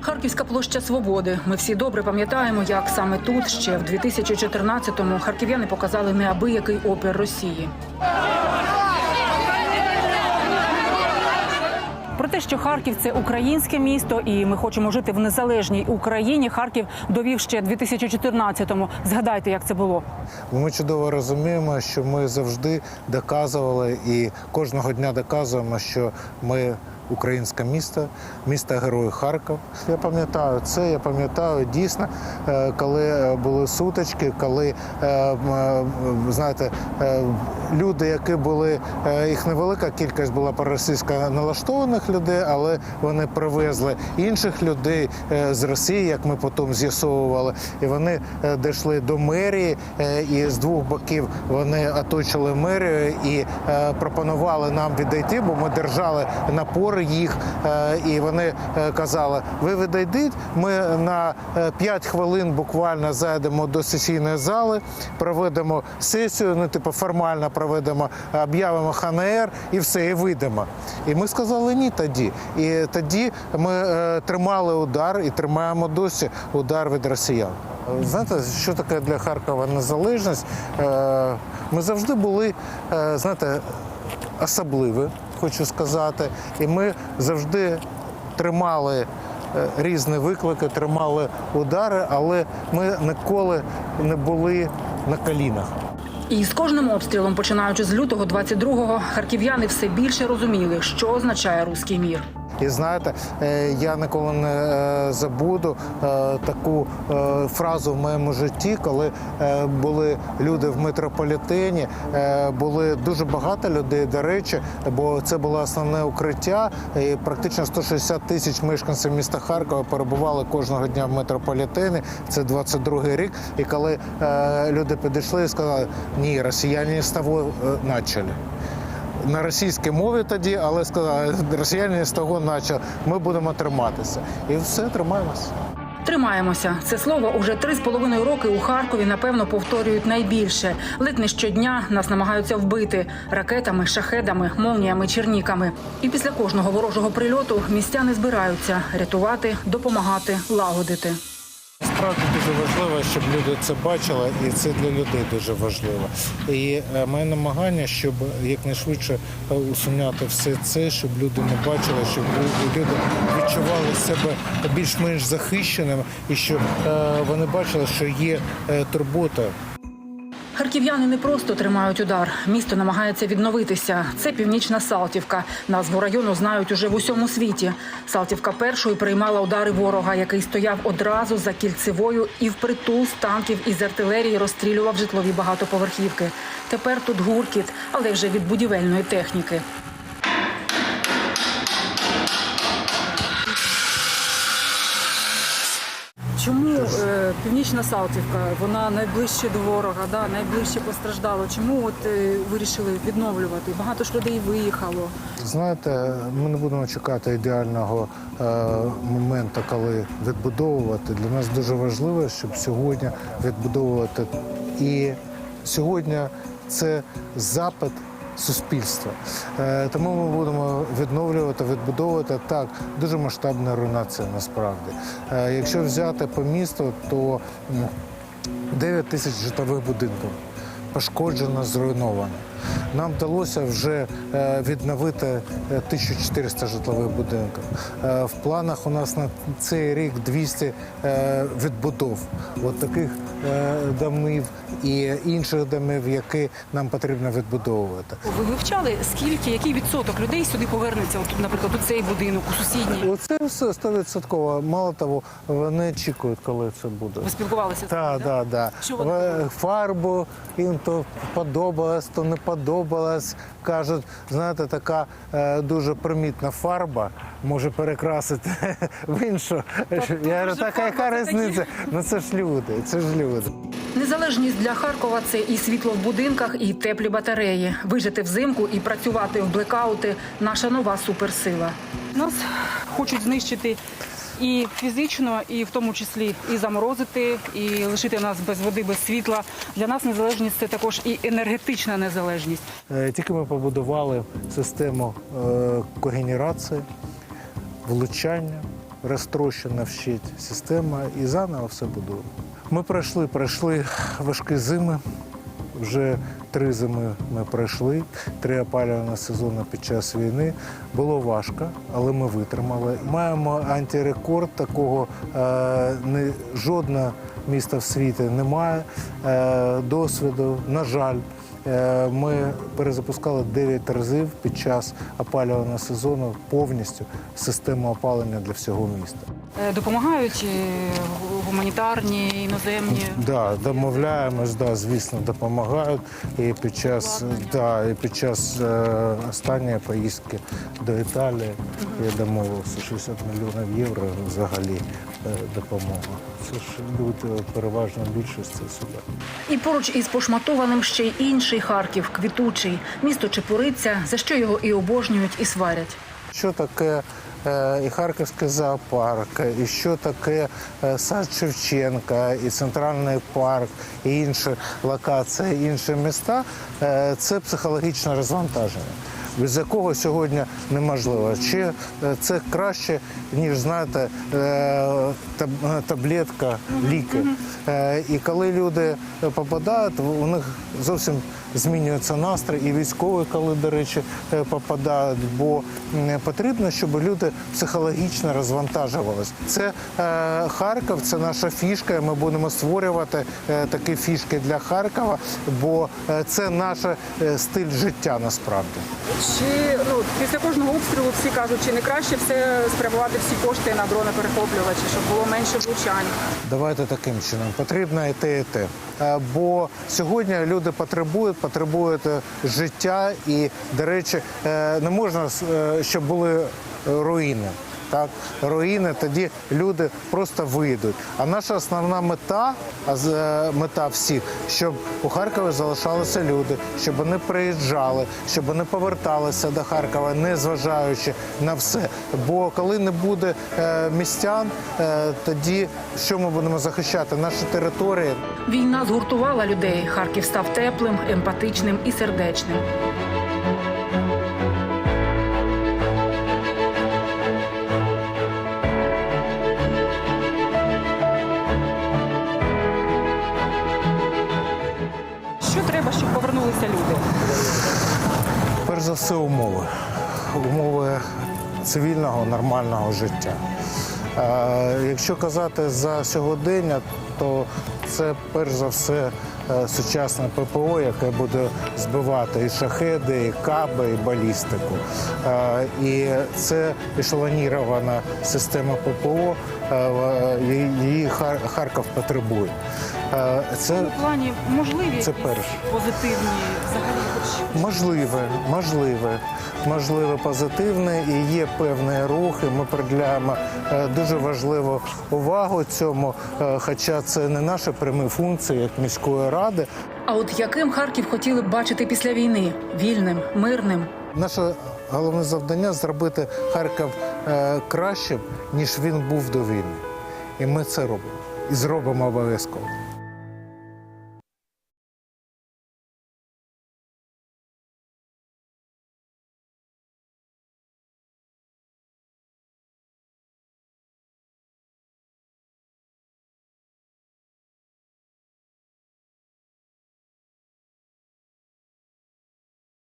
Харківська площа Свободи. Ми всі добре пам'ятаємо, як саме тут ще в 2014-му харків'яни показали неабиякий опір Росії. Про те, що Харків це українське місто, і ми хочемо жити в незалежній Україні. Харків довів ще 2014-му. Згадайте, як це було. Ми чудово розуміємо, що ми завжди доказували і кожного дня доказуємо, що ми українське місто, місто Герой Харків. Я пам'ятаю це. Я пам'ятаю дійсно, е, коли е, були сутички, коли е, знаєте, люди, які були їх невелика кількість була проросійсько налаштованих людей, але вони привезли інших людей з Росії, як ми потім з'ясовували, і вони дійшли до мерії, і з двох боків вони оточили мерію і пропонували нам відійти, бо ми держали напори їх, е, і вони е, казали: ви відійдіть, ми на 5 хвилин буквально зайдемо до сесійної зали, проведемо сесію, ну типу формально проведемо, об'явимо ХНР і все, і вийдемо. І ми сказали ні тоді. І тоді ми е, тримали удар і тримаємо досі удар від росіян. Знаєте, що таке для Харкова незалежність? Е, Ми завжди були, е, знаєте, особливі, хочу сказати, і ми завжди тримали. е, Різні виклики, тримали удари, але ми ніколи не були на колінах. І з кожним обстрілом, починаючи з лютого 22-го, харків'яни все більше розуміли, що означає руський мір. І знаєте, е, я ніколи не е, забуду е, таку фразу в моєму житті, коли були люди в метрополітені, були дуже багато людей, до речі, бо це було основне укриття. І практично 160 тисяч мешканців міста Харкова перебували кожного дня в метрополітені. Це 22-й рік. І коли люди підійшли і сказали, ні, росіяни з того почали на російській мові тоді, але сказали, росіяни з того почали, ми будемо триматися. І все, тримаємося. Тримаємося. Це слово уже три з половиною роки у Харкові напевно повторюють найбільше. Ледь не щодня нас намагаються вбити ракетами, шахедами, молніями, черніками. І після кожного ворожого прильоту містяни збираються рятувати, допомагати, лагодити. Справді дуже важливо, щоб люди це бачили, і це для людей дуже важливо. І е, моє намагання, щоб якнайшвидше е, усуняти все це, щоб люди не бачили, щоб люди відчували себе більш-менш захищеними, і щоб е, вони бачили, що є турбота Харків'яни не просто тримають удар. Місто намагається відновитися. Це північна Салтівка. Назву району знають уже в усьому світі. Салтівка першою приймала удари ворога, який стояв одразу за кільцевою і впритул з танків із артилерії розстрілював житлові багатоповерхівки. Тепер тут гуркіт, але вже від будівельної техніки. Чому е, північна Салтівка? Вона найближче до ворога, да, найближче постраждало. Чому от е, вирішили відновлювати? Багато ж людей виїхало. Знаєте, ми не будемо чекати ідеального е, моменту, коли відбудовувати. Для нас дуже важливо, щоб сьогодні відбудовувати. І сьогодні це запит суспільства. Е, тому ми будемо відновлювати, відбудовувати так. Дуже масштабна руйнація насправді. Е, якщо взяти по місту, то 9 тисяч житлових будинків пошкоджено, зруйновано. Нам вдалося вже е, відновити е, 1400 житлових будинків. Е, В планах у нас на цей рік 200 е, відбудов от таких е, домів і інших домів, які нам потрібно відбудовувати. Ви вивчали, скільки, який відсоток людей сюди повернеться, от, наприклад, у цей будинок, у сусідній? Оце все стовідсотково. Мало того, вони очікують, коли це буде. Ви спілкувалися Так, так, так. Фарбу їм то подобалось, то не подобалось. Кажуть, знаєте, така е, дуже примітна фарба може перекрасити в іншу. Я говорю, вже така яка фарба такі». різниця? Ну це ж люди, це ж люди. Незалежність для Харкова це і світло в будинках, і теплі батареї. Вижити взимку і працювати в блекаути наша нова суперсила. Нас хочуть знищити і фізично, і в тому числі і заморозити, і лишити нас без води, без світла. Для нас незалежність це також і енергетична незалежність. Е, Тільки ми побудували систему е, когенерації, влучання, розтрощена вщить система і заново все будуємо. Ми пройшли, пройшли важкі зими. Вже три зими ми пройшли, три опалювальні сезони під час війни. Було важко, але ми витримали. Маємо антирекорд, такого е, не, жодне місто в світі не має е, досвіду. На жаль, ми перезапускали 9 разів під час опалювального сезону повністю систему опалення для всього міста. Е, Допомагають е, гуманітарні, іноземні. Да, домовляємось, да, звісно, допомагають. І під час, да, і під час е, останньої поїздки до Італії я домовився 60 мільйонів євро взагалі е, допомога. Це ж люди переважно більшості сюди. І поруч із пошматованим ще й інший Харків, квітучий. Місто Чепуриця, за що його і обожнюють, і сварять. Що таке е, і Харківський зоопарк, і що таке е, сад Шевченка, і центральний парк, і інші локації, інші міста е, це психологічне розвантаження. Без якого сьогодні неможливо. Чи е, це краще, ніж знаєте, е, е, таблетка, ліки. І коли люди попадають, у них зовсім змінюється настрій, і військові, коли, до речі, попадають, бо потрібно, щоб люди психологічно розвантажувалися. Це Харків, це наша фішка. і Ми будемо створювати такі фішки для Харкова, бо це наш стиль життя насправді. Чи ну після кожного обстрілу всі кажуть, чи не краще все спрямувати всі кошти на дрони-перехоплювачі, щоб було менше влучань? Давайте таким чином. Потрібно і те, і те. Е, Бо сьогодні люди потребують, потребують е, життя, і, до речі, е, не можна, щоб були руїни. Так, руїни, тоді люди просто вийдуть. А наша основна мета, е, мета всіх, щоб у Харкові залишалися люди, щоб вони приїжджали, щоб вони поверталися до Харкова, не зважаючи на все. Бо коли не буде е, містян, е, тоді що ми будемо захищати? Наші території. Війна згуртувала людей. Харків став теплим, емпатичним і сердечним. Щоб люди? Перш за все, умови. Умови цивільного нормального життя. Е, Якщо казати за сьогодення, то це перш за все е, сучасне ППО, яке буде збивати і шахеди, і каби, і балістику. Е, І це ешелонірована система ППО, її Хар- Харків потребує. Е, В Це цьому плані можливі Це перше. позитивні взагалі хоч Можливе, можливе, можливе позитивне і є певні рухи. Ми приділяємо е, дуже важливу увагу цьому, е, хоча це не наші прямі функції як міської ради. А от яким Харків хотіли б бачити після війни? Вільним, мирним. Наше головне завдання зробити Харків е, кращим, ніж він був до війни. І ми це робимо. І зробимо обов'язково.